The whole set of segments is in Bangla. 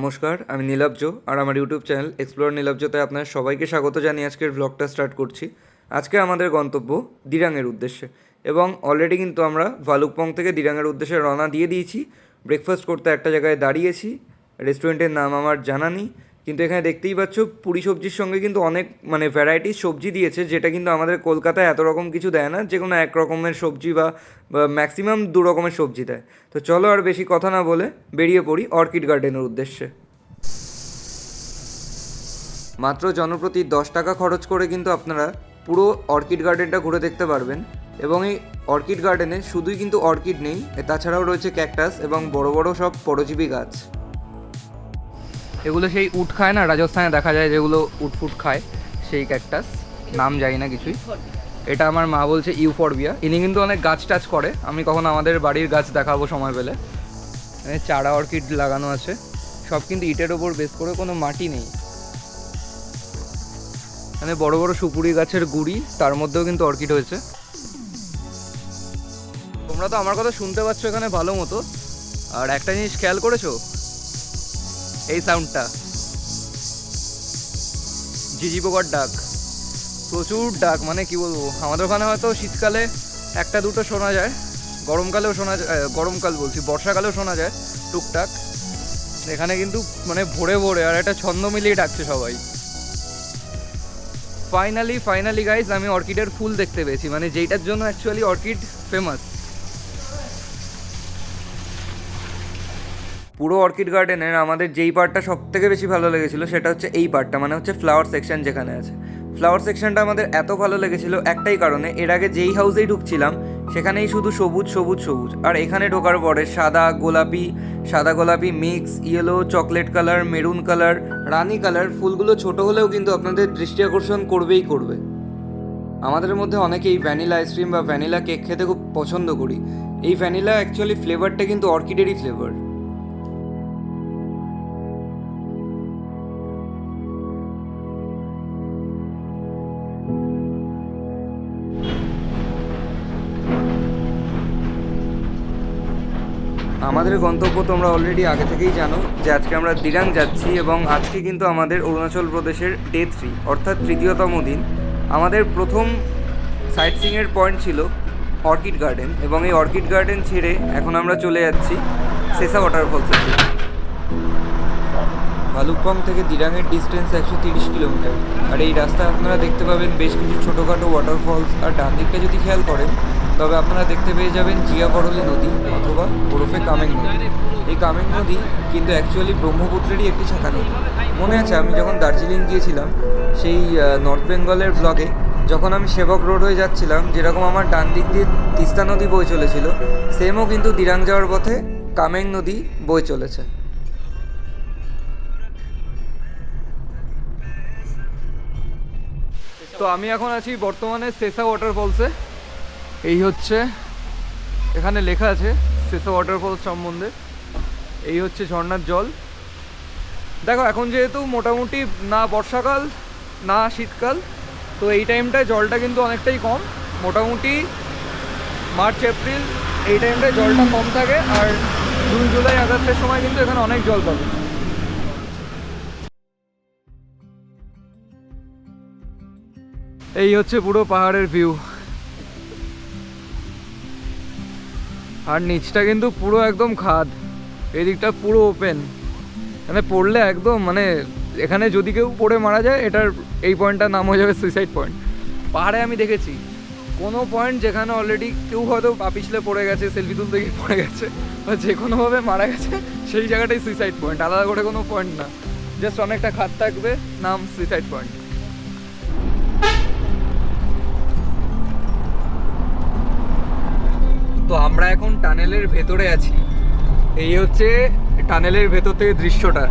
নমস্কার, আমি নীলাব্জ আর আমার ইউটিউব চ্যানেল এক্সপ্লোর নীলাব্জতে আপনার সবাইকে স্বাগত জানিয়ে আজকের ব্লগটা স্টার্ট করছি। আজকে আমাদের গন্তব্য দিরাংয়ের উদ্দেশ্যে এবং অলরেডি কিন্তু আমরা ভালুকপং থেকে দিরাংয়ের উদ্দেশ্যে রওনা দিয়ে দিয়েছি। ব্রেকফাস্ট করতে একটা জায়গায় দাঁড়িয়েছি। রেস্টুরেন্টের নাম আমার জানা নেই। কিন্তু এখানে দেখতেই পাচ্ছ পুরি সবজির সঙ্গে কিন্তু অনেক মানে ভ্যারাইটিস সবজি দিয়েছে, যেটা কিন্তু আমাদের কলকাতায় এত রকম কিছু দেয় না, যে কোনো এক রকমের সবজি বা ম্যাক্সিমাম দু রকমের সবজি দেয়। তো চলো আর বেশি কথা না বলে বেরিয়ে পড়ি অর্কিড গার্ডেনের উদ্দেশ্যে। মাত্র জনপ্রতি দশ টাকা খরচ করে কিন্তু আপনারা পুরো অর্কিড গার্ডেনটা ঘুরে দেখতে পারবেন এবং এই অর্কিড গার্ডেনে শুধুই কিন্তু অর্কিড নেই তাছাড়াও রয়েছে ক্যাকটাস এবং বড় বড় সব পরজীবী গাছ। এগুলো সেই উট খায় না, রাজস্থানে দেখা যায় যেগুলো উট ফুট খায়, সেই ক্যাকটাস নাম জানি না কিছুই। এটা আমার মা বলছে ইউফরবিয়া ইনি কিন্তু অনেক গাছ টাছ করে। আমি কখন আমাদের বাড়ির গাছ দেখাবো সময় পেলে। চারা অর্কিড লাগানো আছে। সব কিন্তু ইটের ওপর বেস করে কোনো মাটি নেই। মানে বড় বড় সুপুরি গাছের গুড়ি, তার মধ্যেও কিন্তু অর্কিড হয়েছে। তোমরা তো আমার কথা শুনতে পাচ্ছ এখানে ভালো মতো। আর একটা জিনিস খেয়াল করেছ? এই সাউন্ডটা ঝিঝি পোকার ডাক। প্রচুর ডাক মানে কি বলব? আমাদের ওখানে হয়তো শীতকালে একটা দুটো শোনা যায়, গরমকালেও শোনা যায় গরমকাল বলছি, বর্ষাকালেও শোনা যায় টুকটাক। এখানে কিন্তু মানে ভোরে ভোরে, আর একটা ছন্দ মিলিয়ে ডাকছে সবাই। ফাইনালি ফাইনালি গাইস আমি অর্কিডের ফুল দেখতে পেয়েছি মানে যেইটার জন্য অ্যাকচুয়ালি অর্কিড ফেমাস পুরো অর্কিড গার্ডেনের আমাদের যেই পার্টটা সব থেকে বেশি ভালো লেগেছিল সেটা হচ্ছে এই পার্টটা মানে হচ্ছে ফ্লাওয়ার সেকশন যেখানে আছে। ফ্লাওয়ার সেকশনটা আমাদের এত ভালো লেগেছিল একটাই কারণে, এর আগে যেই হাউসেই ঢুকছিলাম, সেখানেই শুধু সবুজ সবুজ সবুজ। আর এখানে ঢোকার পরে সাদা গোলাপি সাদা গোলাপি mix yellow chocolate colour maroon colour রানি কালার ফুলগুলো ছোট হলেও কিন্তু আপনাদের দৃষ্টি আকর্ষণ করবেই করবে। আমাদের মধ্যে অনেকেই ভ্যানিলা আইসক্রিম বা ভ্যানিলা কেক খেতে খুব পছন্দ করি। এই ভ্যানিলা অ্যাকচুয়ালি ফ্লেভারটা কিন্তু অর্কিডেরই ফ্লেভার আমাদের গন্তব্য তোমরা অলরেডি আগে থেকেই জানো যে আজকে আমরা দিরাং যাচ্ছি এবং আজকে কিন্তু আমাদের অরুণাচল প্রদেশের ডে থ্রি অর্থাৎ তৃতীয়তম দিন। আমাদের প্রথম সাইট সিংয়ের পয়েন্ট ছিল অর্কিড গার্ডেন এবং এই অর্কিড গার্ডেন ছেড়ে এখন আমরা চলে যাচ্ছি সেসা ওয়াটারফলসের দিকে ভালুকপং থেকে দিরাংয়ের ডিস্টেন্স একশো তিরিশ কিলোমিটার। আর এই রাস্তায় আপনারা দেখতে পাবেন বেশ কিছু ছোটোখাটো ওয়াটারফলস আর ডান দিকটা যদি খেয়াল করেন তবে আপনারা দেখতে পেয়ে যাবেন জিয়া করলি নদী অথবা ওরফে কামেং নদী। এই কামেং নদী কিন্তু অ্যাকচুয়ালি ব্রহ্মপুত্রেরই একটি শাখা নদী। মনে আছে, আমি যখন দার্জিলিং গিয়েছিলাম, সেই নর্থ বেঙ্গলের ব্লগে যখন আমি সেবক রোড হয়ে যাচ্ছিলাম, যেরকম আমার ডান দিক দিয়ে তিস্তা নদী বয়ে চলেছিল সেমও কিন্তু দিরাং যাওয়ার পথে কামেং নদী বয়ে চলেছে। তো আমি এখন আছি বর্তমানে সেসা ওয়াটারফলসে এই হচ্ছে, এখানে লেখা আছে সেসা ওয়াটারফলস সম্বন্ধে। এই হচ্ছে ঝর্ণার জল। দেখো, এখন যেহেতু মোটামুটি না বর্ষাকাল, না শীতকাল, তো এই টাইমটায় জলটা কিন্তু অনেকটাই কম। মোটামুটি মার্চ এপ্রিল এই টাইমটায় জলটা কম থাকে, আর জুন জুলাই আগস্টের সময় কিন্তু এখানে অনেক জল পাবে। এই হচ্ছে পুরো পাহাড়ের ভিউ আর নিচটা কিন্তু পুরো একদম খাদ। এদিকটা পুরো ওপেন মানে পড়লে একদম মানে এখানে যদি কেউ পড়ে মারা যায়, এটার এই পয়েন্টটার নাম হয়ে যাবে সুইসাইড পয়েন্ট পাহাড়ে আমি দেখেছি, কোনো পয়েন্ট যেখানে অলরেডি কেউ হয়তো পা পিছলে পড়ে গেছে সেলফি তুলতে গিয়ে পড়ে গেছে, বা যে কোনোভাবে মারা গেছে, সেই জায়গাটাই সুইসাইড পয়েন্ট আলাদা করে কোনো পয়েন্ট না। জাস্ট অনেকটা খাদ থাকবে, নাম সুইসাইড পয়েন্ট টানেলের ভেতরে আছি। এই হচ্ছে টানেলের ভেতর থেকে দৃশ্যটা।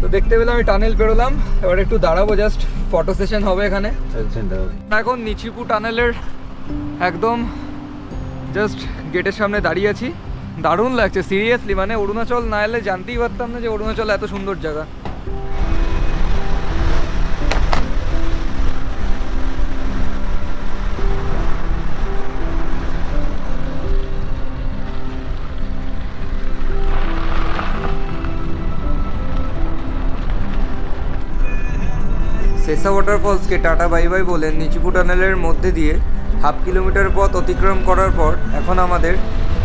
তো দেখতে পেলাম আমি টানেল পেরোলাম। এবার একটু দাঁড়াবো জাস্ট ফটো সেশন হবে এখানে। এখন নিচিপু টানেলের একদম জাস্ট গেটের সামনে দাঁড়িয়ে আছি। দারুণ লাগছে সিরিয়াসলি মানে অরুণাচল না এলে জানতেই পারতাম না যে অরুণাচল এত সুন্দর জায়গা। সেসা ওয়াটারফলসকে টাটা বাই বাই বলে নিচুকু টানেলের মধ্যে দিয়ে হাফ কিলোমিটার পথ অতিক্রম করার পর এখন আমাদের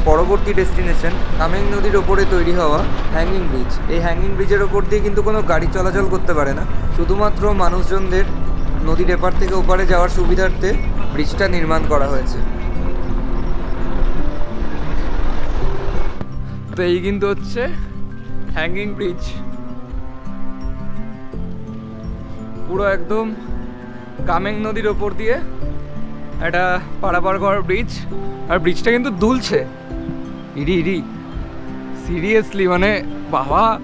পরবর্তী ডেস্টিনেশন কামেং নদীর ওপরে তৈরি হওয়া হ্যাঙ্গিং ব্রিজ এই হ্যাঙ্গিং ব্রিজের ওপর দিয়ে কিন্তু কোনো গাড়ি চলাচল করতে পারে না। শুধুমাত্র মানুষজনদের নদীর এপার থেকে ওপারে যাওয়ার সুবিধার্থে ব্রিজটা নির্মাণ করা হয়েছে। তো এই কিন্তু হচ্ছে হ্যাঙ্গিং ব্রিজ পুরো একদম কামেং নদীর ওপর দিয়ে একটা পাড়াপাড় করার ব্রিজ আর ব্রিজটা কিন্তু দুলছে। ইডি ইডি সিরিয়াসলি মানে বাবা,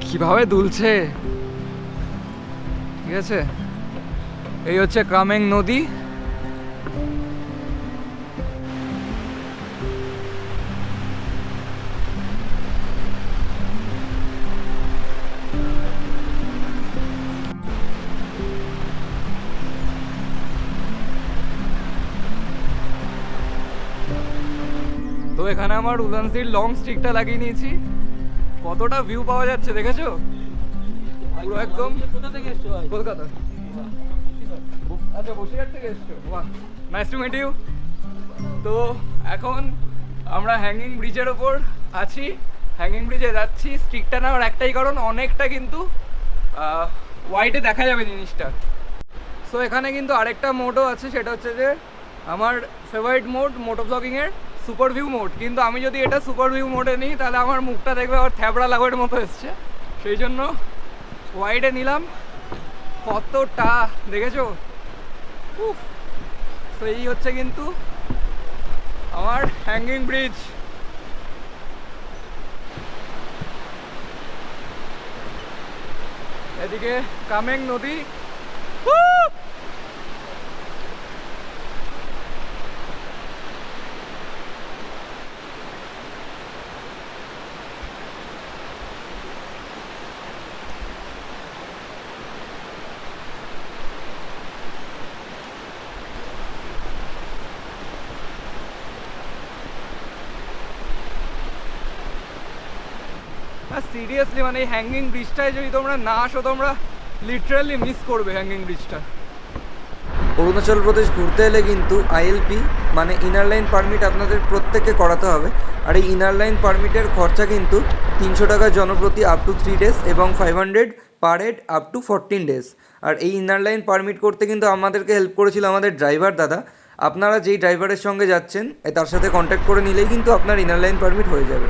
কীভাবে দুলছে? ঠিক আছে? এই হচ্ছে কামেং নদী। এখানে আমার উলানসির লং স্টিকটা লাগিয়ে নিয়েছি। কতটা ভিউ পাওয়া যাচ্ছে দেখেছ? পুরো একদম কলকাতা। আচ্ছা বসিরহাট থেকে এসছো? বাহ নাইস টু মিট ইউ তো এখন আমরা হ্যাঙ্গিং ব্রিজের ওপর আছি। হ্যাঙ্গিং ব্রিজে যাচ্ছি। স্টিকটা নেওয়ার একটাই কারণ অনেকটা কিন্তু হোয়াইটে দেখা যাবে জিনিসটা। সো এখানে কিন্তু আরেকটা মোডও আছে সেটা হচ্ছে যে আমার ফেভারিট মোড মোটো ব্লগিংয়ের সুপার ভিউ মোড, কিন্তু আমি যদি এটা সুপার ভিউ মোডে নিই, তাহলে আমার মুখটা দেখবে আবার থ্যাবড়া লাগার মতো এসছে। সেই জন্য ওয়াইডে নিলাম। কতটা, দেখেছ? এই হচ্ছে কিন্তু আমার হ্যাঙ্গিং ব্রিজ এদিকে কামেং নদী। সিরিয়াসলি মানে এই হ্যাঙ্গিং ব্রিজটায় যদি তোমরা না আসো, তোমরা লিটারালি মিস করবে হ্যাঙ্গিং ব্রিজটা অরুণাচল প্রদেশ ঘুরতে এলে কিন্তু আইএলপি মানে ইনার লাইন পারমিট আপনাদের প্রত্যেককে করাতে হবে। আর এই ইনার লাইন পারমিটের খরচা কিন্তু তিনশো টাকা জনপ্রতি আপ টু থ্রি ডেজ এবং five hundred per head up to fourteen days আর এই ইনার লাইন পারমিট করতে কিন্তু আমাদেরকে হেল্প করেছিল আমাদের ড্রাইভার দাদা। আপনারা যেই ড্রাইভারের সঙ্গে যাচ্ছেন তার সাথে কন্ট্যাক্ট করে নিলেই কিন্তু আপনার ইনার লাইন পারমিট হয়ে যাবে।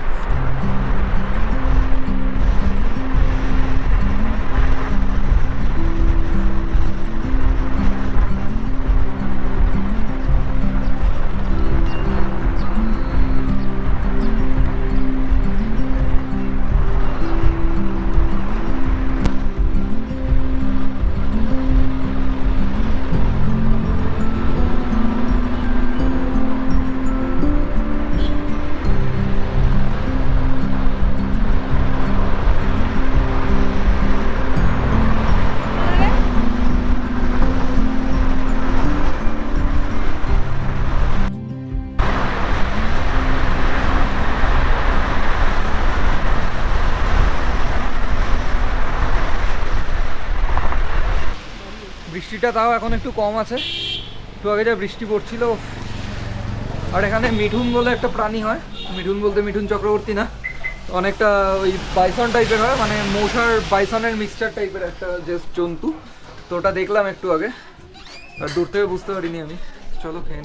বৃষ্টিটা তাও এখন একটু কম আছে। একটু আগে যা বৃষ্টি পড়ছিল আর এখানে মিঠুন বলে একটা প্রাণী হয়। মিঠুন বলতে মিঠুন চক্রবর্তী না। অনেকটা ওই বাইসন টাইপের হয় মানে মশার বাইসনের মিক্সচার টাইপের একটা যে জন্তু। তো ওটা দেখলাম একটু আগে। আর দূর থেকে বুঝতে পারিনি আমি। চলো খেয়ে।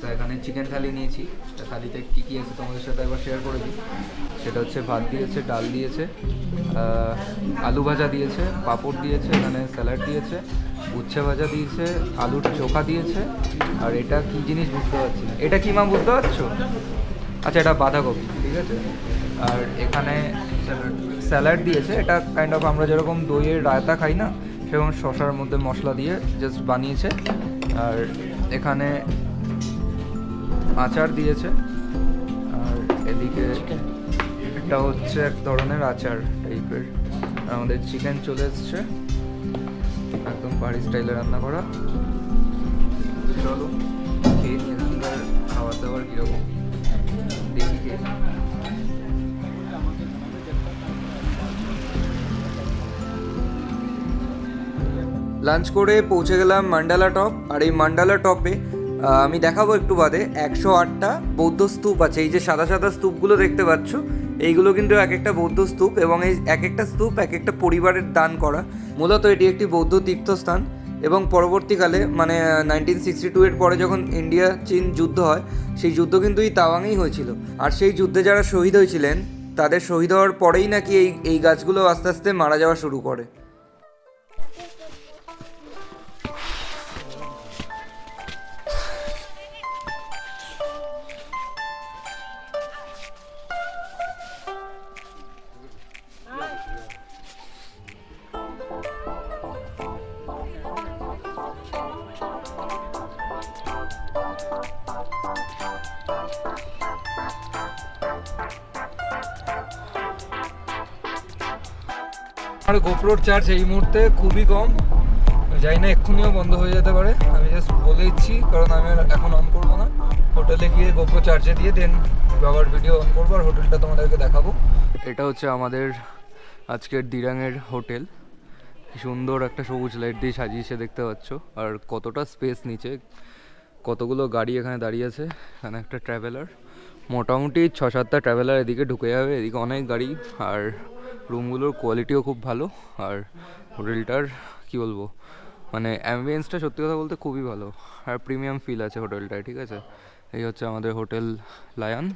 তো এখানে চিকেন থালি নিয়েছি। থালিতে কী কী আছে তোমাদের সাথে একবার শেয়ার করে দিই। সেটা হচ্ছে ভাত দিয়েছে, ডাল দিয়েছে আলু ভাজা দিয়েছে, পাঁপড় দিয়েছে, এখানে স্যালাড দিয়েছে। উচ্ছে ভাজা দিয়েছে আলুর চোখা দিয়েছে আর এটা কি জিনিস বুঝতে পারছি না। এটা কি মা বুঝতে পারছ? আচ্ছা এটা বাঁধাকপি ঠিক আছে? আর এখানে স্যালাড দিয়েছে এটা কাইন্ড অফ আমরা যেরকম দইয়ের রায়তা খাই না সেরকম শশার মধ্যে মশলা দিয়ে জাস্ট বানিয়েছে। আর এখানে আচার দিয়েছে আর এদিকে এটা হচ্ছে এক ধরনের আচার টাইপের আমাদের চিকেন চলে এসছে। বাড়ি স্টাইলে রান্না করা। চলো। খেয়ে এখানকার খাবার দাবার কীরকম দেখি খেয়ে লাঞ্চ করে পৌঁছে গেলাম মান্ডালা টপ আর এই মান্ডালা টপে আমি দেখাবো একটু বাদে। একশো আটটা বৌদ্ধ স্তূপ আছে। এই যে সাদা সাদা স্তূপগুলো দেখতে পাচ্ছ, এইগুলো কিন্তু এক একটা বৌদ্ধ স্তূপ এবং এই এক একটা স্তূপ এক একটা পরিবারের দান করা। মূলত এটি একটি বৌদ্ধ তীর্থস্থান এবং পরবর্তীকালে মানে নাইনটিন সিক্সটি টু এর পরে যখন ইন্ডিয়া চীন যুদ্ধ হয়, সেই যুদ্ধ কিন্তু এই তাওয়াংয়েই হয়েছিল। আর সেই যুদ্ধে যারা শহীদ হয়েছিলেন, তাদের শহীদ হওয়ার পরেই নাকি এই এই গাছগুলো আস্তে আস্তে মারা যাওয়া শুরু করে। আমার গোপ্রোর চার্জ এই মুহূর্তে খুবই কম। জানি না এক্ষুনিও বন্ধ হয়ে যেতে পারে। আমি জাস্ট বলে দিচ্ছি, কারণ আমি আর এখন অন করব না। হোটেলে গিয়ে গোপ্রো চার্জে দিয়ে দেন আবার ভিডিও অন করব আর হোটেলটা তোমাদেরকে দেখাবো। এটা হচ্ছে আমাদের আজকের দিরাংয়ের হোটেল। সুন্দর একটা সবুজ লাইট দিয়ে সাজিয়েছে দেখতে পাচ্ছ। আর কতটা স্পেস নিচে। কতগুলো গাড়ি এখানে দাঁড়িয়ে আছে। এখানে একটা ট্রাভেলার মোটামুটি ছ সাতটা ট্রাভেলার এদিকে ঢুকে যাবে। এদিকে অনেক গাড়ি। আর রুমগুলোর কোয়ালিটিও খুব ভালো আর হোটেলটার কি বলব মানে অ্যাম্বিয়েন্সটা সত্যি কথা বলতে খুবই ভালো। আর প্রিমিয়াম ফিল আছে হোটেলটায় ঠিক আছে? এই হচ্ছে আমাদের হোটেল লায়ন।